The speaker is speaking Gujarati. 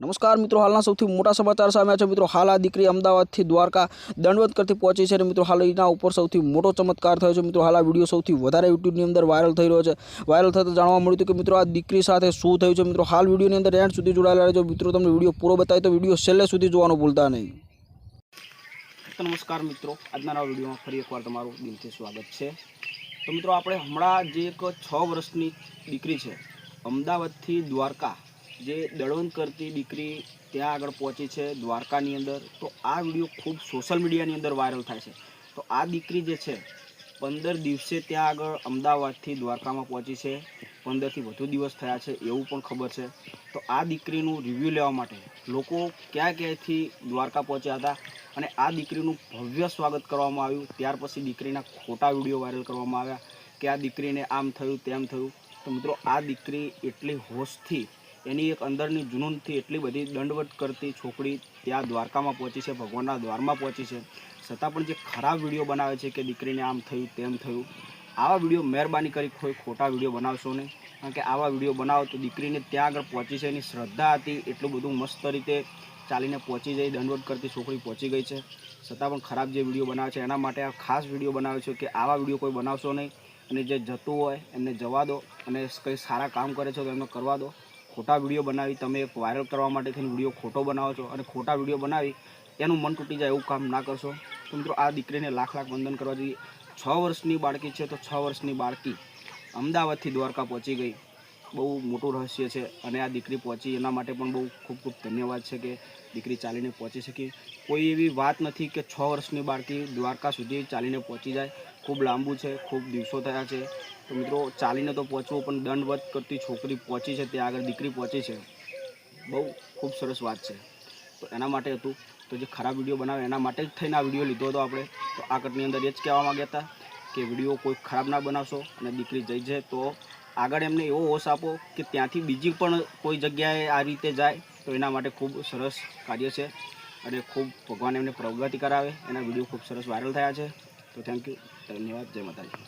નમસ્કાર મિત્રો, હાલના સૌથી મોટા સમાચાર સામે છે. મિત્રો, હાલ આ દીકરી અમદાવાદથી દ્વારકા દંડવત કરતી પહોંચી છે અને મિત્રો, હાલ એના ઉપર સૌથી મોટો ચમત્કાર થયો છે. મિત્રો, હાલ આ વીડિયો સૌથી વધારે યુટ્યુબની અંદર વાયરલ થઈ રહ્યો છે. વાયરલ થતાં જાણવા મળ્યું હતું કે, મિત્રો, આ દીકરી સાથે શું થયું છે? મિત્રો, હાલ વિડીયોની અંદર એન્ડ સુધી જોડાયેલા રહેજો. મિત્રો, તમને વીડિયો પૂરો બતાવી તો વીડિયો છેલ્લે સુધી જોવાનું ભૂલતા નહીં. નમસ્કાર મિત્રો, આજના નવા વિડીયોમાં ફરી એકવાર તમારું દિલથી સ્વાગત છે. તો મિત્રો, આપણે હમણાં જે એક છ વર્ષની દીકરી છે. અમદાવાદથી દ્વારકા. જે દળવંત કરતી દીકરી ત્યાં આગળ પહોંચી છે દ્વારકાની અંદર. તો આ વીડિયો ખૂબ સોશિયલ મીડિયાની અંદર વાયરલ થાય છે. તો આ દીકરી જે છે, પંદર દિવસે ત્યાં આગળ અમદાવાદથી દ્વારકામાં પહોંચી છે. પંદરથી વધુ દિવસ થયા છે એવું પણ ખબર છે. તો આ દીકરીનું રિવ્યૂ લેવા માટે લોકો ક્યાં ક્યાંયથી દ્વારકા પહોંચ્યા હતા અને આ દીકરીનું ભવ્ય સ્વાગત કરવામાં આવ્યું. ત્યાર પછી દીકરીના ખોટા વીડિયો વાયરલ કરવામાં આવ્યા કે આ દીકરીને આમ થયું તેમ થયું. તો મિત્રો, આ દીકરી એટલી હોશથી એની એક અંદરની જુનૂનથી એટલી બધી દંડવટ કરતી છોકરી ત્યાં દ્વારકામાં પહોંચી છે, ભગવાનના દ્વારમાં પહોંચી છે. છતાં પણ જે ખરાબ વીડિયો બનાવે છે કે દીકરીને આમ થયું, તેમ થયું, આવા વીડિયો મહેરબાની કરી કોઈ ખોટા વીડિયો બનાવશો નહીં. કારણ કે આવા વીડિયો બનાવો તો દીકરીને ત્યાં આગળ પહોંચી છે, એની શ્રદ્ધા હતી, એટલું બધું મસ્ત રીતે ચાલીને પહોંચી જઈ દંડવટ કરતી છોકરી પહોંચી ગઈ છે. છતાં પણ ખરાબ જે વીડિયો બનાવે છે, એના માટે આ ખાસ વીડિયો બનાવે છે કે આવા વીડિયો કોઈ બનાવશો નહીં. અને જે જતું હોય, એમને જવા દો અને કંઈ સારા કામ કરે છે તો એમને કરવા દો. ખોટા વીડિયો બનાવી, તમે એક વાયરલ કરવા માટે થઈને વીડિયો ખોટો બનાવો છો અને ખોટા વીડિયો બનાવી, એનું મન તૂટી જાય એવું કામ ના કરશો. તો મિત્રો, આ દીકરીને લાખ લાખ વંદન કરવા જોઈએ છ વર્ષની બાળકી છે તો છ વર્ષની બાળકી અમદાવાદથી દ્વારકા પહોંચી ગઈ. બહુ મોટું રહસ્ય છે અને આ દીકરી પહોંચી, એના માટે પણ બહુ ખૂબ ખૂબ ધન્યવાદ છે કે દીકરી ચાલીને પહોંચી શકી. કોઈ એવી વાત નથી કે છ વર્ષની બાળકી દ્વારકા સુધી ચાલીને પહોંચી જાય. ખૂબ લાંબુ છે, ખૂબ દિવસો થયા છે. તો મિત્રો, ચાલીને તો પહોંચવું, પણ દંડવત કરતી છોકરી પહોંચી છે, ત્યાં આગળ દીકરી પહોંચી છે. બહુ ખૂબ સરસ વાત છે. તો એના માટે હતું. તો જે ખરાબ વીડિયો બનાવે, એના માટે જ થઈને આ વીડિયો લીધો હતો આપણે. તો આ કટની અંદર એ જ કહેવા માગ્યા હતા કે વીડિયો કોઈ ખરાબ ના બનાવશો અને દીકરી જઈ જાય તો આગળ એમને એવો હોશ આપો કે ત્યાંથી બીજી પણ કોઈ જગ્યાએ આ રીતે જાય, તો એના માટે ખૂબ સરસ કાર્ય છે. અને ખૂબ ભગવાન એમને પ્રગતિ કરાવે. એના વીડિયો ખૂબ સરસ વાયરલ થયા છે. તો થેન્ક યુ ધન્યવાદ જય માતાજી.